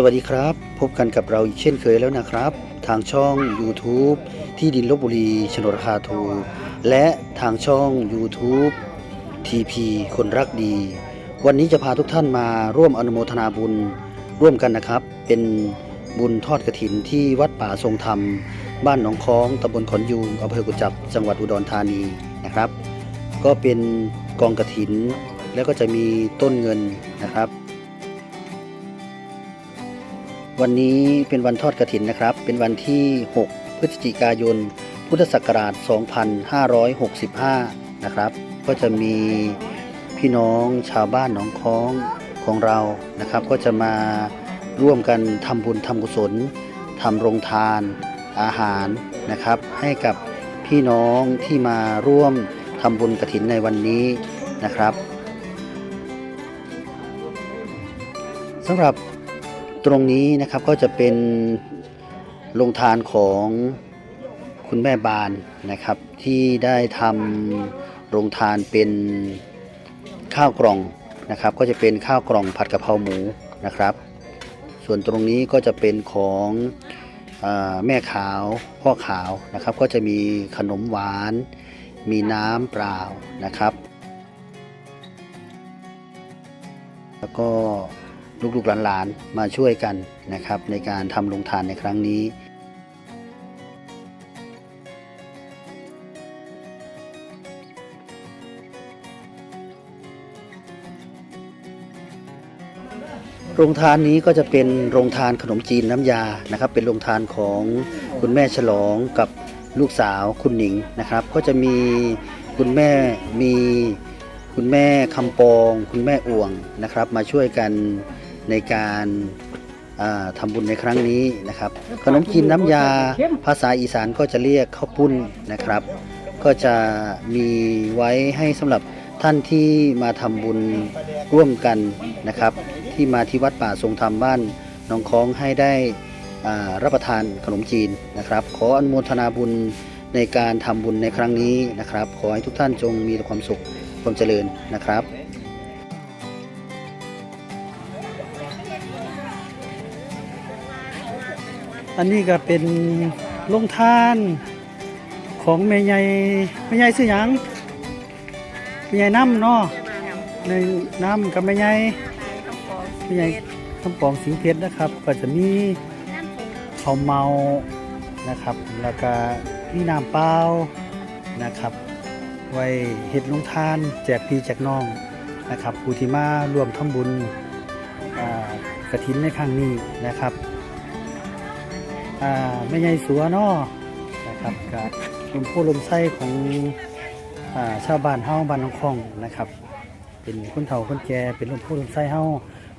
สวัสดีครับ พบกันกับเราอีกเช่นเคยแล้วนะครับ ทางช่อง YouTube ที่ดินลบบุรีโฉนดราคาถูกและทางช่อง YouTube TP คนรักดี วันนี้จะพาทุกท่านมาร่วมอนุโมทนาบุญร่วมกันนะครับ เป็นบุญทอดกระถินที่วัดป่าทรงธรรม บ้านหนองคองตำบลขอนยูงอำเภอกุจจับจังหวัดอุดรธานีนะครับ ก็เป็นกองกระถิน แล้วก็จะมีต้นเงินนะครับ วันนี้เป็นวันทอดกระถินนะครับ เป็นวันที่ 6 พฤศจิกายน พุทธศักราช 2565 นะครับ ก็จะมีพี่น้องชาวบ้านหนองค้องของเรานะครับ ก็จะมาร่วมกันทำบุญทำกุศลทำโรงทานอาหารนะครับ ให้กับพี่น้องที่มาร่วมทำบุญกระถินในวันนี้นะครับสำหรับ ตรงนี้นะครับก็จะเป็นโรงทานของคุณแม่บานนะครับ ที่ได้ทำโรงทานเป็นข้าวกล่องนะครับ ก็จะเป็นข้าวกล่องผัดกะเพราหมูนะครับ ส่วนตรงนี้ก็จะเป็นของอแม่ขาวพ่อขาวนะครับ ก็จะมีขนมหวาน มีน้ำเปล่านะครับ แล้วก็ ลูกๆหลานๆมาช่วยกันนะครับ ในการทำโรงทานในครั้งนี้โรงทานนี้ก็จะเป็นโรงทานขนมจีนน้ำยานะครับ เป็นโรงทานของคุณแม่ฉลองกับลูกสาวคุณหนิงนะครับ ก็จะมีคุณแม่มีคุณแม่คำปอง คุณแม่อ่วงนะครับ มาช่วยกัน ในการอ่าทำบุญในครั้งนี้นะครับ ขนมจีนน้ำยาภาษาอีสานก็จะเรียกข้าวปุ้นนะครับ ก็จะมีไว้ให้สำหรับท่านที่มาทำบุญร่วมกันนะครับ ที่มาที่วัดป่าทรงธรรมบ้านหนองคองให้ได้อ่ารับประทานขนมจีนนะครับ ขออนุโมทนาบุญในการทำบุญในครั้งนี้นะครับ ขอให้ทุกท่านจงมีแต่ความสุขความเจริญนะครับ อันนี้ก็เป็นโรงทานของแม่ใหญ่แม่ใหญ่ซื้อหยังแม่ใหญ่น้ำเนาะในน้ำกับแม่ใหญ่แม่ใหญ่คำปองสิงเพชรนะครับ ก็จะมีข้าวเมานะครับ แล้วก็มีน้ำเปล่านะครับ ไว้เฮ็ดลงทานแจกพี่แจกน้องนะครับผู้ที่มารวมทำบุญกระถินในครั้งนี้นะครับ อ่าแม่ใหญ่สัวนาะนะครับกับลมโพลมไส้ของอ่าชาวบ้านเฮาบ้านน้องคองนะครับ เป็นคนเฒ่าคนแก่เป็นลมโพลมไส้เฮา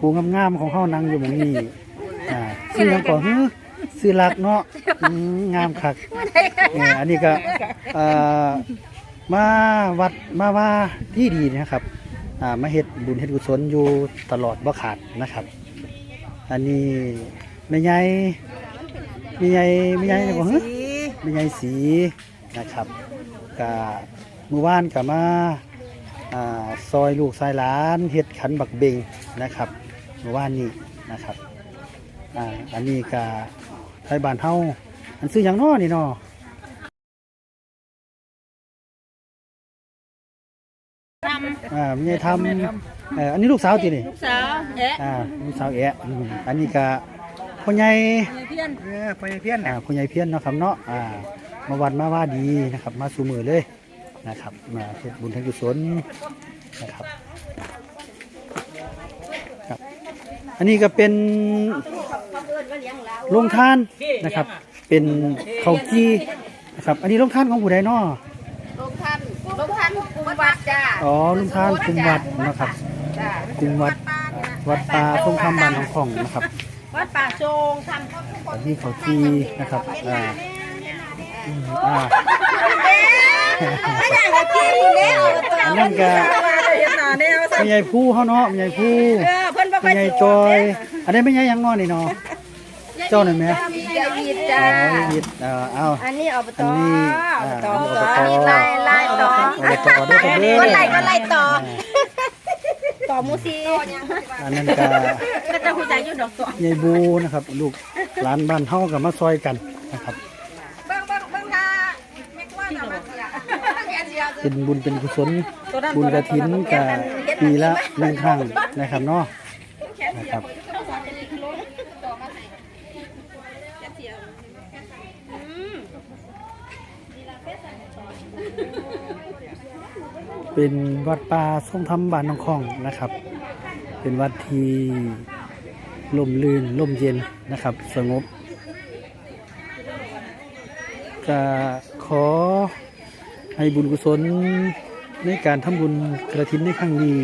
ปูงามๆของเฮานั่งอยู่หมองนี้อ่าซื้อหยังก่อนฮือซื้อหลักเนาะอืมงามคักเอออันนี้ก็อ่ามาวัดมาว่าที่ดีนะครับอ่ามาเฮ็ดบุญเฮ็ดกุศลอยู่ตลอดบ่ขาดนะครับ อันนี้แม่ใหญ่ มีไงมีไงเนี่ยบอกฮะมีไงสีนะครับกะมือว่านกับมาอ่าซอยลูกซอยหลานเฮ็ดขันบักเบงนะครับมือว่านนี่นะครับอ่าอันนี้กะไทยบ้านเฮาอันซื้ออย่างน้อนี่น้ออ่ามีไงทำเอ่ออันนี้ลูกสาวตีนี่ลูกสาวแอะอ่าลูกสาวแอะอืมอันนี้กะ พ่อใหญ่เพี้ยนเออพ่อใหญ่เพี้ยนอ่าพ่อใหญ่เพี้ยนเนาะครับเนาะอ่ามาวันมาว่าดีนะครับ มาสู่มือเลยนะครับ มาเฮ็ดบุญทางกุศลนะครับครับ อันนี้ก็เป็นโรงทานนะครับ เป็นข้าวจีนะครับ อันนี้โรงทานของผู้ใดเนาะลงทันลงทันกุมวัดจ้าอ๋อโรงทานกลุ่มวัดนะครับ จ้ากลุ่มวัด วัดป่าทรงธรรมบ้านของของนะครับ วัดป่าโจงทำข้าวทุกคอันนนี้ข้าวจีนะครับอ่าอืมอ่าไม่อยากจะกินอยู่แล้วอันนั้นก็เห็นหน้าแนวแม่ใหญ่ผู้เฮาเนาะแม่ใหญ่ผู้เออเพิ่นบ่แม่ใหญ่จอย อันนี้แม่ใหญ่หยังเนาะนี่เนาะเจ้าหน่อยแม่มียาวีดอ๋จ้าอยิดเอ่อเอาอันนี้อบตอันนี้อ่าต่ออันนี้อบตต่อไล่ไล่ต่ออบตเด้อครับเด้อก็ไล่ก็ไล่ต่อ ต่อมูซีอันนั้นก็แต่ผู้ชายอยู่ดอกตัวยายบูนะครับ ลูกหลานบ้านเฮากับมาซอยกันนะครับเบิ่งเบิ่งเบิ่งค่ะแม่กว่าน่ะมาเสียแกเสียเป็นบุญเป็นกุศลบุญกระถินกับปีละหนึ่งครั้งนะครับเนาะนะครับ เป็นวัดป่าทรงธรรมบ้านหนองคองนะครับ เป็นวัดที่ลมลื่นลมเย็นนะครับ สงบก็ขอให้บุญกุศลในการทำบุญกระถินในครั้งนี้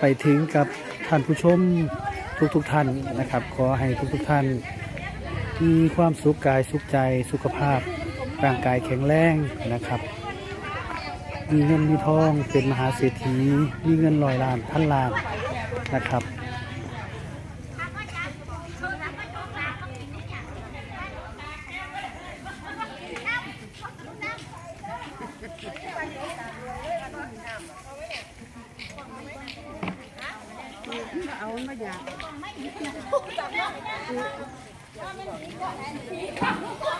ไปถึงกับท่านผู้ชมทุกๆทท่านนะครับ ขอให้ทุกๆทท่านมีความสุขกายสุขใจสุขภาพ ร่างกายแข็งแรงนะครับ มีเงินมีทองเป็นมหาเศรษฐีมีเงินลอยล้านพันล้านนะครับ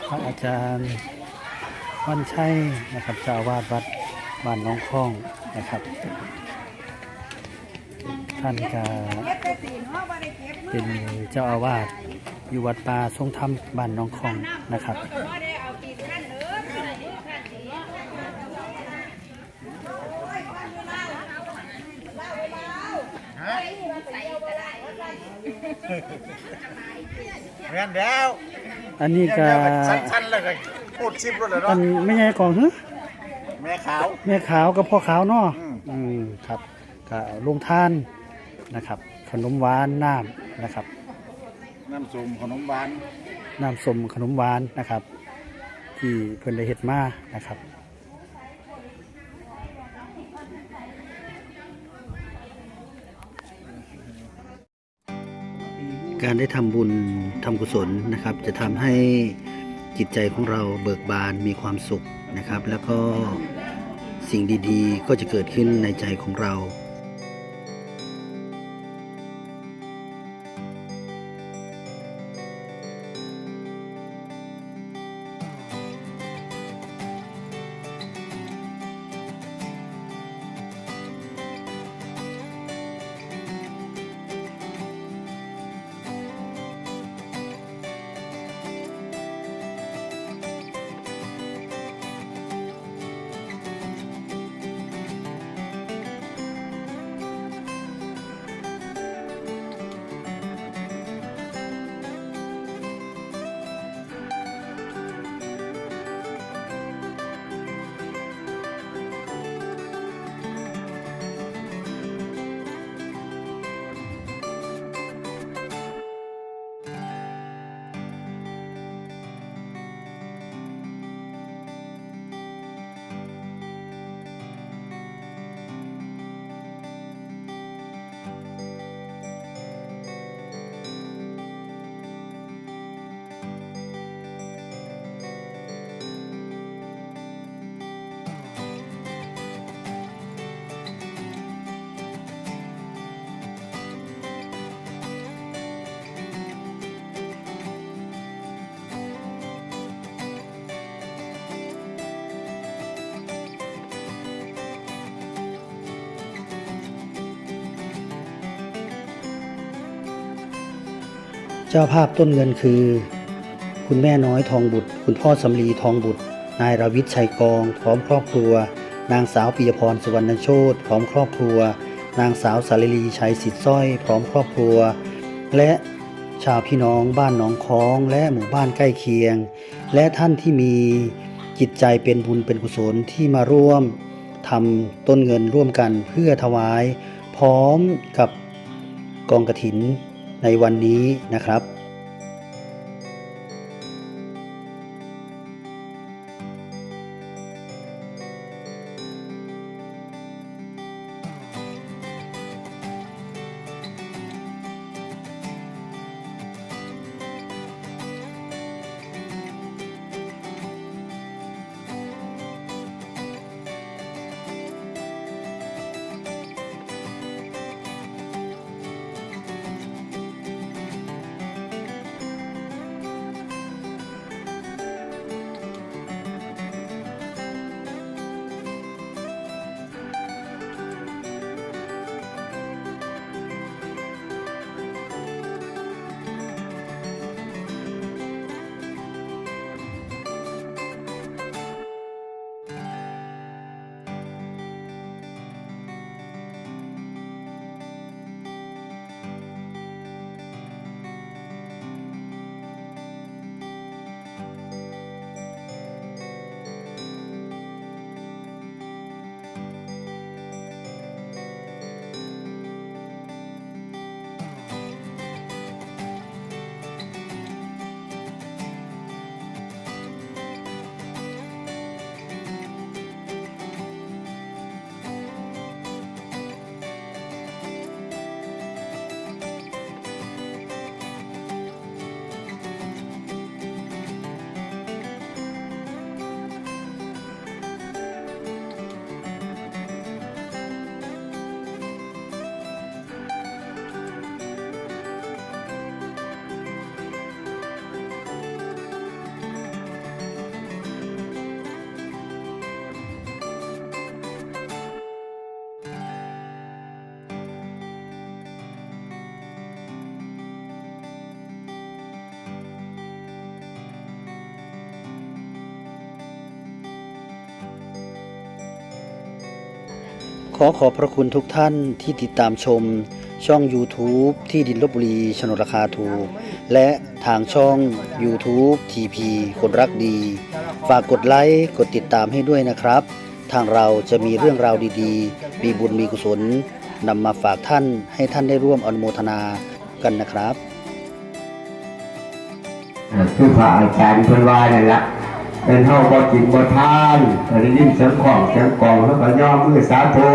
พระอาจารย์ วันชัยนะครับเจ้าอาวาสวัดบ้านหน้องคล้องนะครับท่านก็เป็นเจ้าอาวาสอยู่วัดป่าทรงธรรมบ้านหน้องคล้องนะครับเรียนแล้วอันนี้ก็สั้นๆเลยก็ พูดชิปรถเลยอัเนาะนไม่ใช่กองฮึแม่ขาว แม่ขาวกับพ่อขาวเนาะอืม อืมครับก็ลงทานนะครับ ขนมหวานน้ำนะครับ น้ำส้มขนมหวานน้ำส้มขนมหวานนะครับ ที่เพิ่นได้เฮ็ดมานะครับ การได้ทำบุญทำกุศลนะครับ จะทำให้ จิตใจของเราเบิกบานมีความสุขนะครับ แล้วก็สิ่งดีๆ ก็จะเกิดขึ้นในใจของเรา เจ้าภาพต้นเงินคือ คุณแม่น้อยทองบุตร คุณพ่อสำลีทองบุตร นายราวิทย์ชัยกอง พร้อมครอบครัว นางสาวปิยพรสุวรรณโชตพร้อมครอบครัว นางสาวสาริลีชัยสิทธิ์สร้อย พร้อมครอบครัว และชาวพี่น้องบ้านหนองคองและหมู่บ้านใกล้เคียง และท่านที่มีจิตใจเป็นบุญเป็นกุศลที่มาร่วมทำต้นเงินร่วมกันเพื่อถวาย พร้อมกับกองกระถิน ในวันนี้นะครับ อขอบพระคุณทุกท่านที่ติดตามชม ช่อง YouTube ที่ดินลบบุรีชนดราคาถูก และทางช่อง YouTube TP คนรักดี ฝากกดไลค์กดติดตามให้ด้วยนะครับ ทางเราจะมีเรื่องราวดีๆ มีบุญมีกุศลนำมาฝากท่านให้ท่านได้ร่วมอนุโมทนากันนะครับ คือพระอาจารย์เพิ่นว่านั่นละ เป็นเฮาบ่กินบ่ทานแต่ได้ยินเสียงของเสียงกลองแล้วก็ย่อมือสาธุ